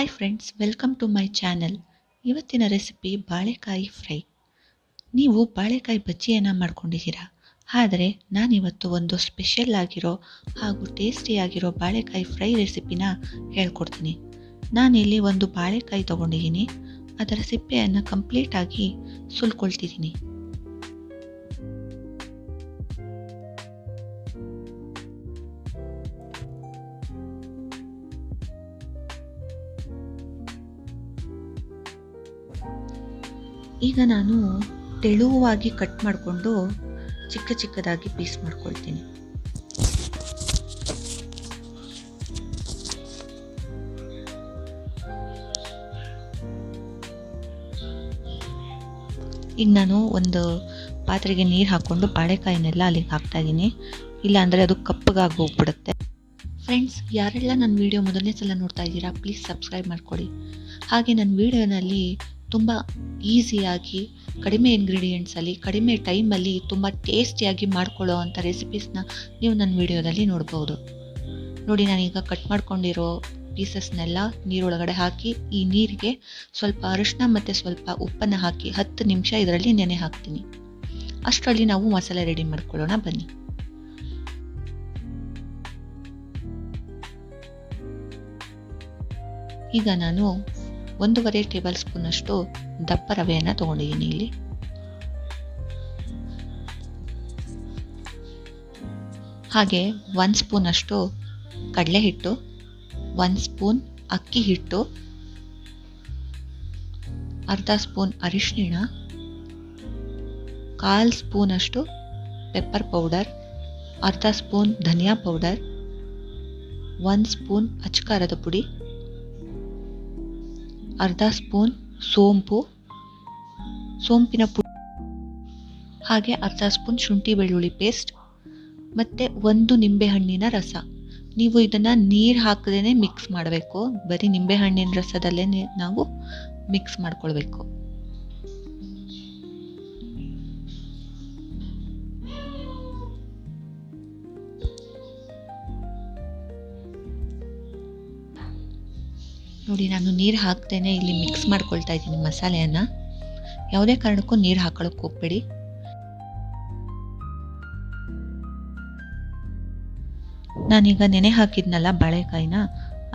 Hi friends welcome to my channel ಇವತ್ತಿನ recipe ಬಾಳೆಕಾಯಿ fry ನೀವು ಬಾಳೆಕಾಯಿ ಬಜ್ಜಿಯನ್ನು ಮಾಡ್ಕೊಂಡಿದ್ದೀರಾ? ಆದರೆ ನಾನಿವತ್ತು ಒಂದು ಸ್ಪೆಷಲ್ ಆಗಿರೋ ಹಾಗೂ ಟೇಸ್ಟಿಯಾಗಿರೋ ಬಾಳೆಕಾಯಿ ಫ್ರೈ ರೆಸಿಪಿನ ಹೇಳ್ಕೊಡ್ತೀನಿ. ನಾನಿಲ್ಲಿ ಒಂದು ಬಾಳೆಕಾಯಿ ತೊಗೊಂಡಿದ್ದೀನಿ. ಅದರ ಸಿಪ್ಪೆಯನ್ನು ಕಂಪ್ಲೀಟಾಗಿ ಸುಲ್ಕೊಳ್ತಿದ್ದೀನಿ. ಈಗ ನಾನು ತೆಳುವಾಗಿ ಕಟ್ ಮಾಡಿಕೊಂಡು ಚಿಕ್ಕ ಚಿಕ್ಕದಾಗಿ ಪೀಸ್ ಮಾಡ್ಕೊಳ್ತೀನಿ. ಈಗ ನಾನು ಒಂದು ಪಾತ್ರೆಗೆ ನೀರು ಹಾಕ್ಕೊಂಡು ಬಾಳೆಕಾಯಿನೆಲ್ಲ ಅಲ್ಲಿಗೆ ಹಾಕ್ತಾ ಇದ್ದೀನಿ. ಇಲ್ಲಾಂದರೆ ಅದು ಕಪ್ಪಗಾಗಿ ಹೋಗ್ಬಿಡುತ್ತೆ. ಫ್ರೆಂಡ್ಸ್ ಯಾರೆಲ್ಲ ನನ್ನ ವಿಡಿಯೋ ಮೊದಲನೇ ಸಲ ನೋಡ್ತಾ ಇದ್ದೀರಾ ಪ್ಲೀಸ್ ಸಬ್ಸ್ಕ್ರೈಬ್ ಮಾಡ್ಕೊಳ್ಳಿ ಹಾಗೆ ನನ್ನ ವೀಡಿಯೋನಲ್ಲಿ ತುಂಬ ಈಸಿಯಾಗಿ ಕಡಿಮೆ ಇಂಗ್ರೀಡಿಯೆಂಟ್ಸಲ್ಲಿ ಕಡಿಮೆ ಟೈಮಲ್ಲಿ ತುಂಬ ಟೇಸ್ಟಿಯಾಗಿ ಮಾಡ್ಕೊಳ್ಳೋ ಅಂಥ ರೆಸಿಪೀಸ್ನ ನೀವು ನನ್ನ ವಿಡಿಯೋದಲ್ಲಿ ನೋಡ್ಬೋದು. ನೋಡಿ ನಾನೀಗ ಕಟ್ ಮಾಡ್ಕೊಂಡಿರೋ ಪೀಸಸ್ನೆಲ್ಲ ನೀರೊಳಗಡೆ ಹಾಕಿ, ಈ ನೀರಿಗೆ ಸ್ವಲ್ಪ ಅರಿಶಿನ ಮತ್ತು ಸ್ವಲ್ಪ ಉಪ್ಪನ್ನು ಹಾಕಿ ಹತ್ತು ನಿಮಿಷ ಇದರಲ್ಲಿ ನೆನೆ ಹಾಕ್ತೀನಿ. ಅಷ್ಟರಲ್ಲಿ ನಾವು ಮಸಾಲೆ ರೆಡಿ ಮಾಡ್ಕೊಳ್ಳೋಣ, ಬನ್ನಿ. ಈಗ ನಾನು ಒಂದೂವರೆ ಟೇಬಲ್ ಸ್ಪೂನಷ್ಟು ದಪ್ಪ ರವೆಯನ್ನು ತೊಗೊಂಡಿದ್ದೀನಿ ಇಲ್ಲಿ. ಹಾಗೆ ಒಂದು ಸ್ಪೂನಷ್ಟು ಕಡಲೆ ಹಿಟ್ಟು ಒಂದು ಸ್ಪೂನ್ ಅಕ್ಕಿ ಹಿಟ್ಟು, ಅರ್ಧ ಸ್ಪೂನ್ ಅರಿಶಿಣ ಕಾಲು ಸ್ಪೂನಷ್ಟು ಪೆಪ್ಪರ್ ಪೌಡರ್, ಅರ್ಧ ಸ್ಪೂನ್ ಧನಿಯಾ ಪೌಡರ್, ಒಂದು ಸ್ಪೂನ್ ಅಚ್ಕಾರದ ಪುಡಿ. ಅರ್ಧ ಸ್ಪೂನ್ ಸೋಂಪು, ಸೋಂಪಿನ ಪುಡಿ, ಹಾಗೆ ಅರ್ಧ ಸ್ಪೂನ್ ಶುಂಠಿ ಬೆಳ್ಳುಳ್ಳಿ ಪೇಸ್ಟ್ ಮತ್ತು ಒಂದು ನಿಂಬೆಹಣ್ಣಿನ ರಸ. ನೀವು ಇದನ್ನು ನೀರು ಹಾಕದೇ ಮಿಕ್ಸ್ ಮಾಡಬೇಕು. ಬರೀ ನಿಂಬೆಹಣ್ಣಿನ ರಸದಲ್ಲೇ ನಾವು ಮಿಕ್ಸ್ ಮಾಡ್ಕೊಳ್ಬೇಕು. ನೋಡಿ, ನಾನು ನೀರು ಹಾಕ್ತೇನೆ, ಇಲ್ಲಿ ಮಿಕ್ಸ್ ಮಾಡ್ಕೊಳ್ತಾ ಇದ್ದೀನಿ ಮಸಾಲೆಯನ್ನು. ಯಾವುದೇ ಕಾರಣಕ್ಕೂ ನೀರು ಹಾಕೊಳ್ಳೋಕೆ ಹೋಗ್ಬೇಡಿ. ನಾನೀಗ ನೆನೆ ಹಾಕಿದ್ನಲ್ಲ ಬಾಳೆಕಾಯಿನ,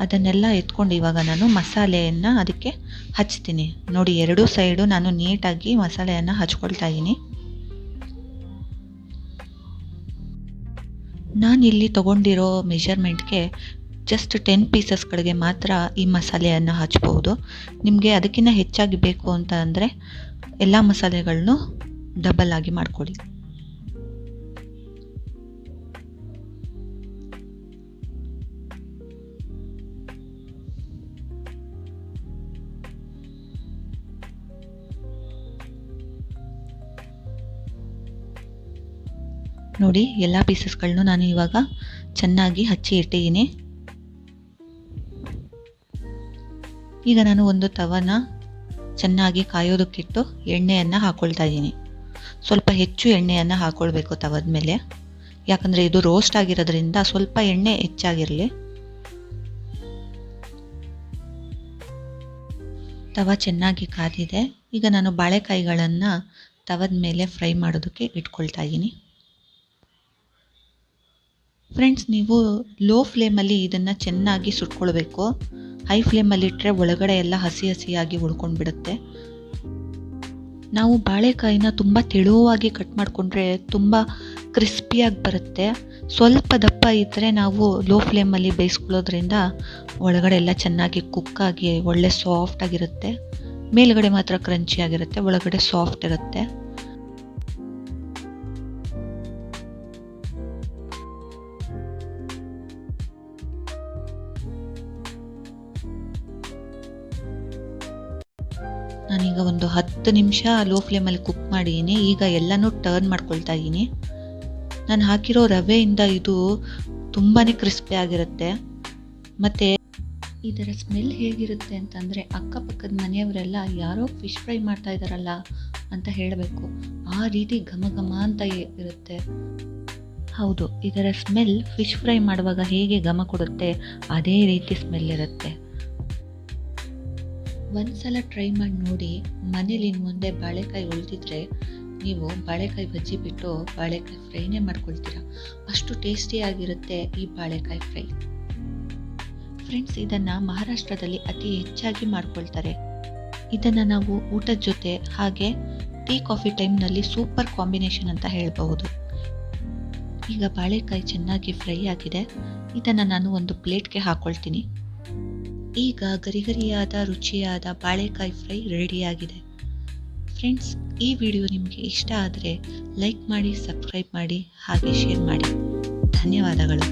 ಅದನ್ನೆಲ್ಲ ಎತ್ಕೊಂಡು ಇವಾಗ ನಾನು ಮಸಾಲೆಯನ್ನು ಅದಕ್ಕೆ ಹಚ್ತೀನಿ. ನೋಡಿ, ಎರಡೂ ಸೈಡು ನಾನು ನೀಟಾಗಿ ಮಸಾಲೆಯನ್ನು ಹಚ್ಕೊಳ್ತಾ ಇದ್ದೀನಿ. ನಾನಿಲ್ಲಿ ತಗೊಂಡಿರೋ ಮೆಷರ್ಮೆಂಟ್ಗೆ ಜಸ್ಟ್ ಟೆನ್ ಪೀಸಸ್ಗಳಿಗೆ ಮಾತ್ರ ಈ ಮಸಾಲೆಯನ್ನು ಹಚ್ಬೋದು ನಿಮಗೆ ಅದಕ್ಕಿಂತ ಹೆಚ್ಚಾಗಿ ಬೇಕು ಅಂತ ಅಂದರೆ ಎಲ್ಲ ಮಸಾಲೆಗಳನ್ನು ಡಬಲ್ ಆಗಿ ಮಾಡ್ಕೊಳ್ಳಿ. ನೋಡಿ, ಎಲ್ಲ ಪೀಸಸ್ಗಳನ್ನು ನಾನು ಇವಾಗ ಚೆನ್ನಾಗಿ ಹಚ್ಚಿ ಇಟ್ಟಿದ್ದೀನಿ ಈಗ ನಾನು ಒಂದು ತವನ ಚೆನ್ನಾಗಿ ಕಾಯೋದಕ್ಕಿಟ್ಟು ಎಣ್ಣೆಯನ್ನು ಹಾಕ್ಕೊಳ್ತಾ ಇದ್ದೀನಿ. ಸ್ವಲ್ಪ ಹೆಚ್ಚು ಎಣ್ಣೆಯನ್ನು ಹಾಕ್ಕೊಳ್ಬೇಕು ತವದ ಮೇಲೆ. ಯಾಕಂದರೆ ಇದು ರೋಸ್ಟ್ ಆಗಿರೋದ್ರಿಂದ ಸ್ವಲ್ಪ ಎಣ್ಣೆ ಹೆಚ್ಚಾಗಿರಲಿ. ತವ ಚೆನ್ನಾಗಿ ಕಾದಿದೆ. ಈಗ ನಾನು ಬಾಳೆಕಾಯಿಗಳನ್ನು ತವದ ಮೇಲೆ ಫ್ರೈ ಮಾಡೋದಕ್ಕೆ ಇಟ್ಕೊಳ್ತಾ ಇದ್ದೀನಿ. ಫ್ರೆಂಡ್ಸ್ ನೀವು ಲೋ ಫ್ಲೇಮಲ್ಲಿ ಇದನ್ನು ಚೆನ್ನಾಗಿ ಸುಟ್ಕೊಳ್ಬೇಕು. ಹೈ ಫ್ಲೇಮಲ್ಲಿ ಇಟ್ಟರೆ ಒಳಗಡೆ ಎಲ್ಲ ಹಸಿ ಹಸಿಯಾಗಿ ಉಳ್ಕೊಂಡು ಬಿಡುತ್ತೆ. ನಾವು ಬಾಳೆಕಾಯಿನ ತುಂಬ ತೆಳುವಾಗಿ ಕಟ್ ಮಾಡಿಕೊಂಡ್ರೆ ತುಂಬ ಕ್ರಿಸ್ಪಿಯಾಗಿ ಬರುತ್ತೆ. ಸ್ವಲ್ಪ ದಪ್ಪ ಇದ್ದರೆ ನಾವು ಲೋ ಫ್ಲೇಮಲ್ಲಿ ಬೇಯಿಸ್ಕೊಳ್ಳೋದ್ರಿಂದ ಒಳಗಡೆ ಎಲ್ಲ ಚೆನ್ನಾಗಿ ಕುಕ್ಕಾಗಿ ಒಳ್ಳೆ ಸಾಫ್ಟಾಗಿರುತ್ತೆ ಮೇಲುಗಡೆ ಮಾತ್ರ ಕ್ರಂಚಿಯಾಗಿರುತ್ತೆ ಒಳಗಡೆ ಸಾಫ್ಟ್ ಇರುತ್ತೆ. ನಾನೀಗ ಒಂದು ಹತ್ತು ನಿಮಿಷ ಲೋ ಫ್ಲೇಮಲ್ಲಿ ಕುಕ್ ಮಾಡಿದ್ದೀನಿ ಈಗ ಎಲ್ಲನೂ ಟರ್ನ್ ಮಾಡ್ಕೊಳ್ತಾ ಇದ್ದೀನಿ ನಾನು ಹಾಕಿರೋ ರವೆಯಿಂದ ಇದು ತುಂಬಾ ಕ್ರಿಸ್ಪಿ ಆಗಿರುತ್ತೆ. ಮತ್ತು ಇದರ ಸ್ಮೆಲ್ ಹೇಗಿರುತ್ತೆ ಅಂತಂದರೆ ಅಕ್ಕಪಕ್ಕದ ಮನೆಯವರೆಲ್ಲ ಯಾರೋ ಫಿಶ್ ಫ್ರೈ ಮಾಡ್ತಾ ಇದ್ದಾರಲ್ಲ ಅಂತ ಹೇಳಬೇಕು. ಆ ರೀತಿ ಘಮ ಘಮ ಅಂತ ಇರುತ್ತೆ. ಹೌದು, ಇದರ ಸ್ಮೆಲ್ ಫಿಶ್ ಫ್ರೈ ಮಾಡುವಾಗ ಹೇಗೆ ಘಮ ಕೊಡುತ್ತೆ, ಅದೇ ರೀತಿ ಸ್ಮೆಲ್ ಇರುತ್ತೆ. ಒಂದ್ಸಲ ಟ್ರೈ ಮಾಡಿ ನೋಡಿ ಮನೇಲಿ ಇನ್ನು ಮುಂದೆ ಬಾಳೆಕಾಯಿ ಉಳಿದಿದ್ರೆ ನೀವು ಬಾಳೆಕಾಯಿ ಬಜ್ಜಿ ಬಿಟ್ಟು ಬಾಳೆಕಾಯಿ ಫ್ರೈನೇ ಮಾಡ್ಕೊಳ್ತೀರಾ. ಅಷ್ಟು ಟೇಸ್ಟಿಯಾಗಿರುತ್ತೆ ಈ ಬಾಳೆಕಾಯಿ ಫ್ರೈ ಫ್ರೆಂಡ್ಸ್ ಇದನ್ನು ಮಹಾರಾಷ್ಟ್ರದಲ್ಲಿ ಅತಿ ಹೆಚ್ಚಾಗಿ ಮಾಡ್ಕೊಳ್ತಾರೆ. ಇದನ್ನು ನಾವು ಊಟದ ಜೊತೆ ಹಾಗೆ ಟೀ ಕಾಫಿ ಟೈಮ್ನಲ್ಲಿ ಸೂಪರ್ ಕಾಂಬಿನೇಷನ್ ಅಂತ ಹೇಳಬಹುದು. ಈಗ ಬಾಳೆಕಾಯಿ ಚೆನ್ನಾಗಿ ಫ್ರೈ ಆಗಿದೆ. ಇದನ್ನು ನಾನು ಒಂದು ಪ್ಲೇಟ್ಗೆ ಹಾಕೊಳ್ತೀನಿ. ಈಗ ಗರಿಗರಿಯಾದ, ರುಚಿಯಾದ ಬಾಳೆಕಾಯಿ ಫ್ರೈ ರೆಡಿಯಾಗಿದೆ. ಫ್ರೆಂಡ್ಸ್, ಈ ವಿಡಿಯೋ ನಿಮಗೆ ಇಷ್ಟ ಆದರೆ ಲೈಕ್ ಮಾಡಿ, ಸಬ್ಸ್ಕ್ರೈಬ್ ಮಾಡಿ, ಹಾಗೆ ಶೇರ್ ಮಾಡಿ. ಧನ್ಯವಾದಗಳು.